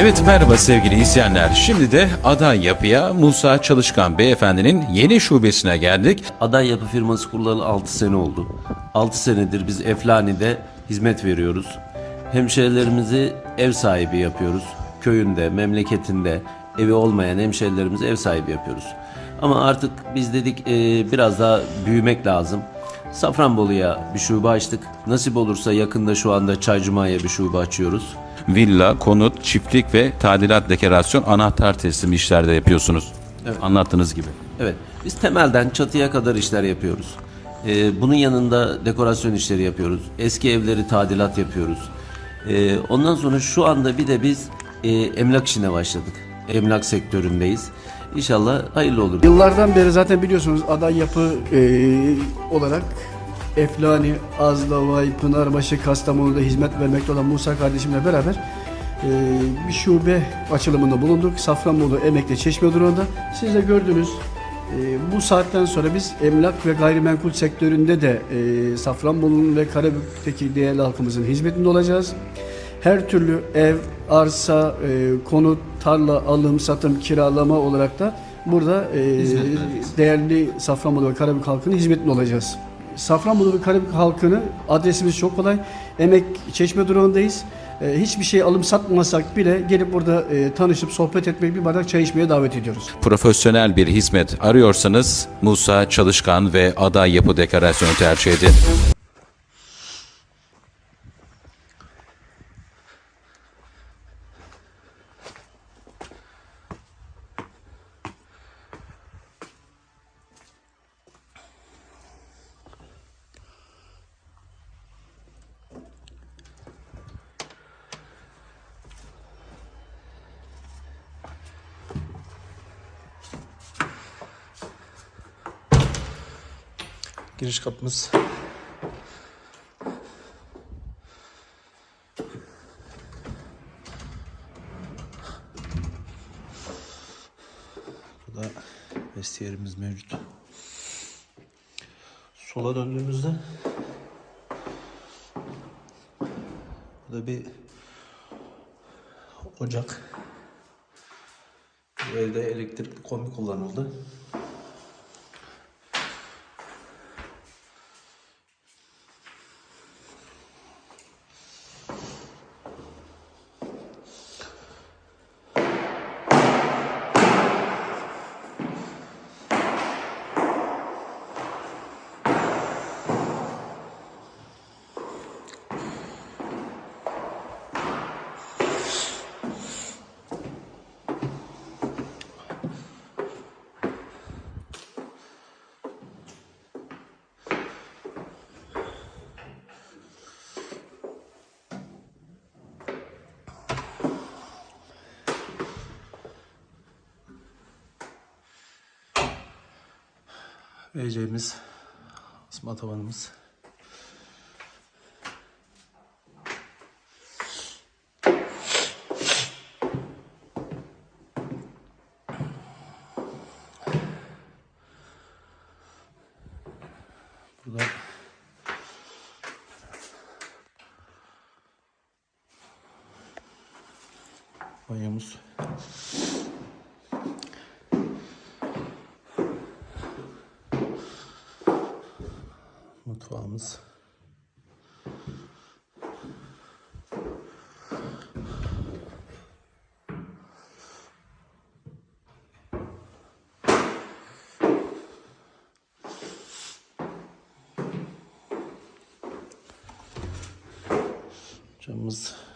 Evet merhaba sevgili izleyenler. Şimdi de Aday Yapı'ya Musa Çalışkan Beyefendinin yeni şubesine geldik. Aday Yapı firması kurulalı 6 sene oldu. 6 senedir biz Eflani'de hizmet veriyoruz. Hemşehrilerimizi ev sahibi yapıyoruz. Köyünde, memleketinde evi olmayan hemşehrilerimizi ev sahibi yapıyoruz. Ama artık biz dedik e, biraz daha büyümek lazım. Safranbolu'ya bir şube açtık. Nasip olursa yakında şu anda Çaycuma'ya bir şube açıyoruz. Villa, konut, çiftlik ve tadilat dekorasyon anahtar teslim işlerde yapıyorsunuz. Anlattığınız gibi. Evet, biz temelden çatıya kadar işler yapıyoruz. Ee, bunun yanında dekorasyon işleri yapıyoruz. Eski evleri tadilat yapıyoruz. Ee, ondan sonra şu anda bir de biz e, emlak işine başladık. Emlak sektöründeyiz. İnşallah hayırlı olur. Yıllardan beri zaten biliyorsunuz aday yapı e, olarak Eflani, Azlavay, Pınarbaşı, Kastamonu'da hizmet vermekte olan Musa kardeşimle beraber e, bir şube açılımında bulunduk. Safranbolu Emekli Çeşme Duru'nda. Siz de gördünüz e, bu saatten sonra biz emlak ve gayrimenkul sektöründe de e, Safranbolu'nun ve Karabük'teki değerli halkımızın hizmetinde olacağız. Her türlü ev, arsa, e, konut, tarla, alım, satım, kiralama olarak da burada e, değerli Safranbolu ve Karabük halkının hizmetinde olacağız. Safranbolu ve Karabük halkını adresimiz çok kolay. Emek Çeşme durağındayız. E, hiçbir şey alım satmasak bile gelip burada e, tanışıp sohbet etmek bir bardak çay içmeye davet ediyoruz. Profesyonel bir hizmet arıyorsanız Musa Çalışkan ve Aday Yapı Dekorasyonu tercih edin. Giriş kapımız. Burada vestiyerimiz mevcut. Sola döndüğümüzde burada bir ocak. Bu evde elektrikli kombi kullanıldı. VC'miz, ısma tavanımız. Burada banyomuz. Mutfağımız. Camımız.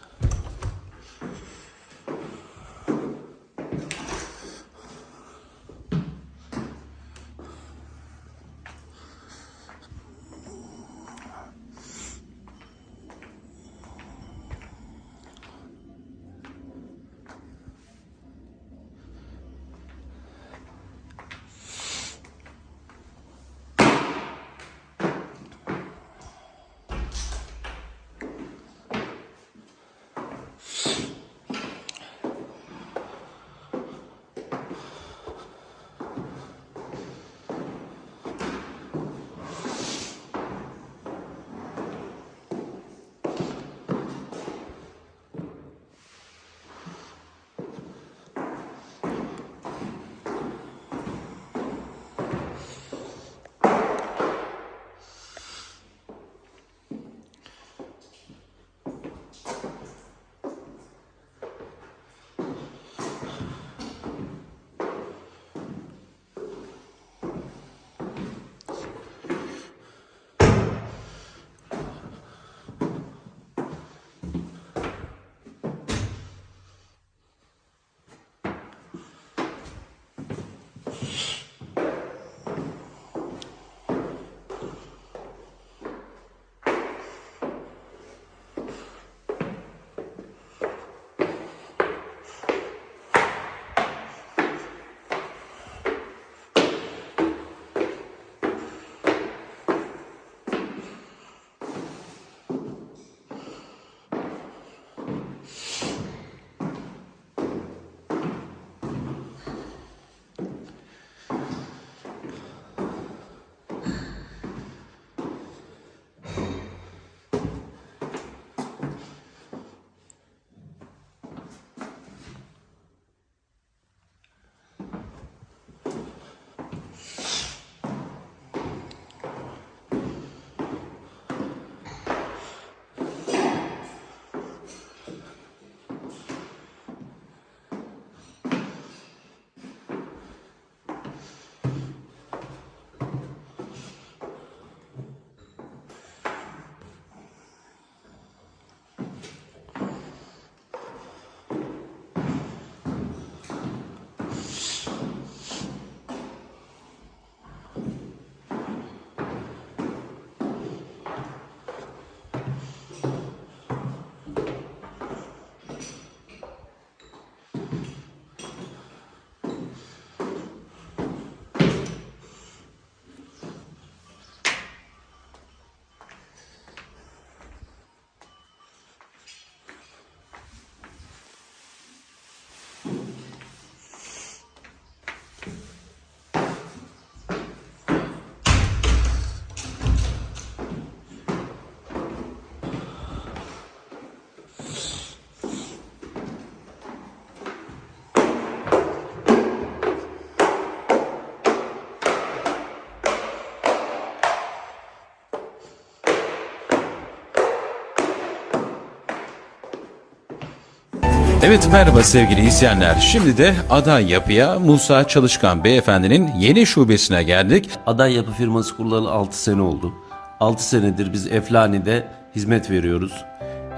Evet merhaba sevgili izleyenler. Şimdi de Aday Yapı'ya Musa Çalışkan Beyefendinin yeni şubesine geldik. Aday Yapı firması kurulalı 6 sene oldu. 6 senedir biz Eflani'de hizmet veriyoruz.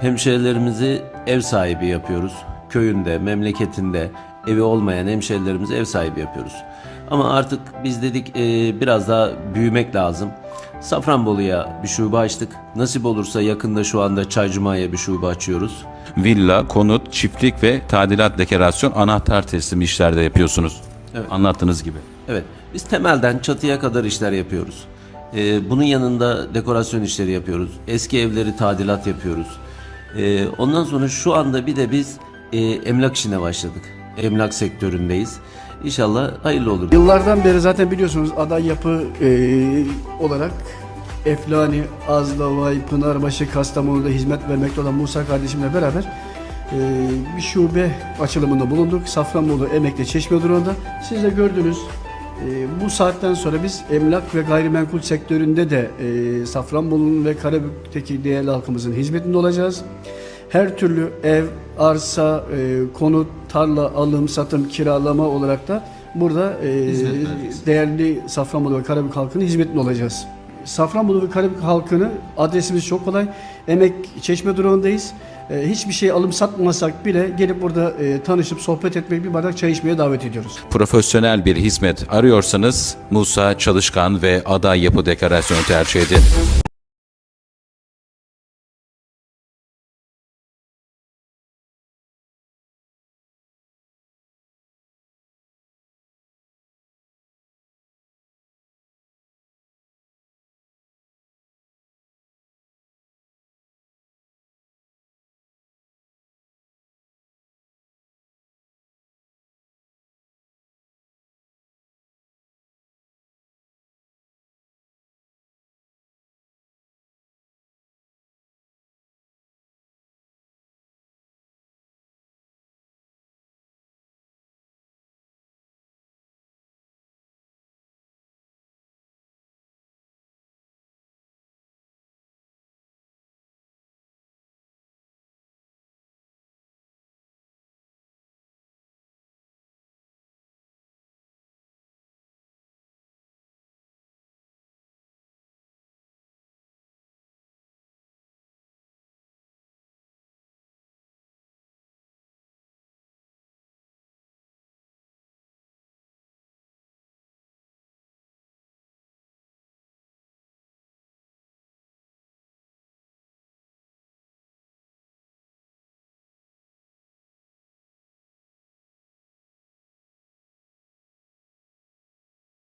Hemşehrilerimizi ev sahibi yapıyoruz. Köyünde, memleketinde evi olmayan hemşehrilerimizi ev sahibi yapıyoruz. Ama artık biz dedik e, biraz daha büyümek lazım. Safranbolu'ya bir şube açtık. Nasip olursa yakında şu anda Çaycuma'ya bir şube açıyoruz. Villa, konut, çiftlik ve tadilat dekorasyon anahtar teslim işlerde yapıyorsunuz. Anlattığınız gibi. Evet, biz temelden çatıya kadar işler yapıyoruz. Ee, bunun yanında dekorasyon işleri yapıyoruz. Eski evleri tadilat yapıyoruz. Ee, ondan sonra şu anda bir de biz e, emlak işine başladık. Emlak sektöründeyiz. İnşallah hayırlı olur. Yıllardan beri zaten biliyorsunuz aday yapı e, olarak Eflani, Azlavay, Pınarbaşı, Kastamonu'da hizmet vermekte olan Musa kardeşimle beraber e, bir şube açılımında bulunduk. Safranbolu Emekli Çeşme Duru'nda. Siz de gördünüz e, bu saatten sonra biz emlak ve gayrimenkul sektöründe de e, Safranbolu'nun ve Karabük'teki değerli halkımızın hizmetinde olacağız. Her türlü ev, arsa, e, konut, tarla, alım, satım, kiralama olarak da burada e, değerli Safranbolu ve Karabük halkının hizmetinde olacağız. Safranbolu ve Karabük halkını adresimiz çok kolay. Emek Çeşme durağındayız. E, hiçbir şey alım satmasak bile gelip burada e, tanışıp sohbet etmek bir bardak çay içmeye davet ediyoruz. Profesyonel bir hizmet arıyorsanız Musa Çalışkan ve Aday Yapı Dekorasyonu tercih edin.